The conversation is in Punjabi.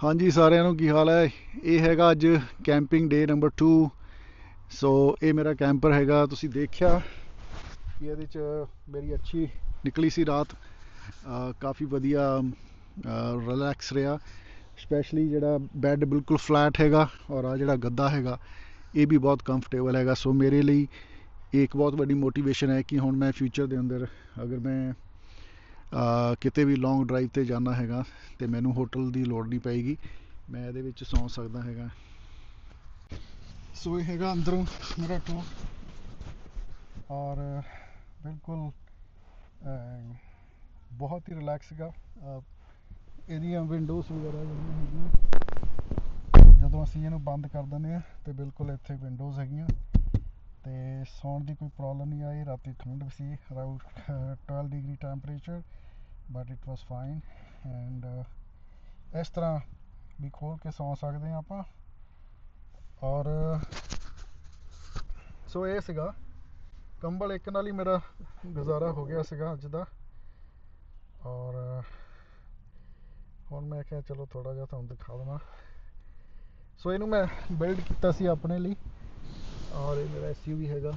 ਹਾਂਜੀ, ਸਾਰਿਆਂ ਨੂੰ ਕੀ ਹਾਲ ਹੈ? ਇਹ ਹੈਗਾ ਅੱਜ ਕੈਂਪਿੰਗ ਡੇ ਨੰਬਰ 2 ਸੋ ਇਹ ਮੇਰਾ ਕੈਂਪਰ ਹੈਗਾ, ਤੁਸੀਂ ਦੇਖਿਆ ਕਿ ਇਹਦੇ ਚ ਮੇਰੀ ਅੱਛੀ ਨਿਕਲੀ ਸੀ ਰਾਤ। ਕਾਫੀ ਵਧੀਆ ਰਿਲੈਕਸ ਰਿਹਾ। ਸਪੈਸ਼ਲੀ ਜਿਹੜਾ ਬੈੱਡ ਬਿਲਕੁਲ ਫਲੈਟ ਹੈਗਾ ਔਰ ਆ ਜਿਹੜਾ ਗੱਦਾ ਹੈਗਾ, ਇਹ ਵੀ ਬਹੁਤ ਕੰਫਰਟੇਬਲ ਹੈਗਾ। ਸੋ ਮੇਰੇ ਲਈ ਇਹ ਇੱਕ ਬਹੁਤ ਵੱਡੀ ਮੋਟੀਵੇਸ਼ਨ ਹੈ ਕਿ ਹੁਣ ਮੈਂ ਫਿਊਚਰ ਦੇ ਅੰਦਰ ਅਗਰ ਮੈਂ ਕਿਤੇ ਵੀ ਲੌਂਗ ਡਰਾਈਵ ਤੇ ਜਾਣਾ ਹੈਗਾ ਅਤੇ ਮੈਨੂੰ ਹੋਟਲ ਦੀ ਲੋੜ ਨਹੀਂ ਪਏਗੀ, ਮੈਂ ਇਹਦੇ ਵਿੱਚ ਸੌਂ ਸਕਦਾ ਹੈਗਾ। ਸੋ ਇਹ ਹੈਗਾ ਅੰਦਰੋਂ ਮੇਰਾ ਟੂਰ ਔਰ ਬਿਲਕੁਲ ਬਹੁਤ ਹੀ ਰਿਲੈਕਸ ਹੈਗਾ ਇਹਦੀਆਂ ਵਿੰਡੋਜ਼ ਵਗੈਰਾ ਜਿਹੜੀਆਂ ਹੈਗੀਆਂ, ਜਦੋਂ ਅਸੀਂ ਇਹਨੂੰ ਬੰਦ ਕਰ ਦਿੰਦੇ ਆ ਤੇ ਬਿਲਕੁਲ ਇੱਥੇ ਵਿੰਡੋਜ਼ ਹੈਗੀਆਂ। ਤੇ ਸੌਣ ਦੀ ਕੋਈ ਪ੍ਰੋਬਲਮ ਨਹੀਂ ਆਈ, ਰਾਤੀ ਠੰਡ ਸੀ around 12 degree temperature but it was fine and ਇਸ ਤਰ੍ਹਾਂ ਵੀ ਖੋਲ ਕੇ ਸੌ ਸਕਦੇ ਆ ਆਪਾਂ ਔਰ, ਸੋ ਇਹ ਸੀਗਾ, ਕੰਬਲ ਇੱਕ ਨਾਲ ਹੀ ਮੇਰਾ ਗੁਜ਼ਾਰਾ ਹੋ ਗਿਆ ਸੀਗਾ ਅੱਜ ਦਾ ਔਰ, ਹੁਣ ਮੈਂ ਕਿਹਾ ਚਲੋ ਥੋੜਾ ਜਿਹਾ ਤੁਹਾਨੂੰ ਦਿਖਾ ਦਵਾਂ। ਸੋ ਇਹਨੂੰ ਮੈਂ ਬਿਲਡ ਕੀਤਾ ਸੀ ਆਪਣੇ ਲਈ। ਔਰ ਇਹ ਮੇਰਾ ਐਸਯੂਵੀ ਹੈਗਾ।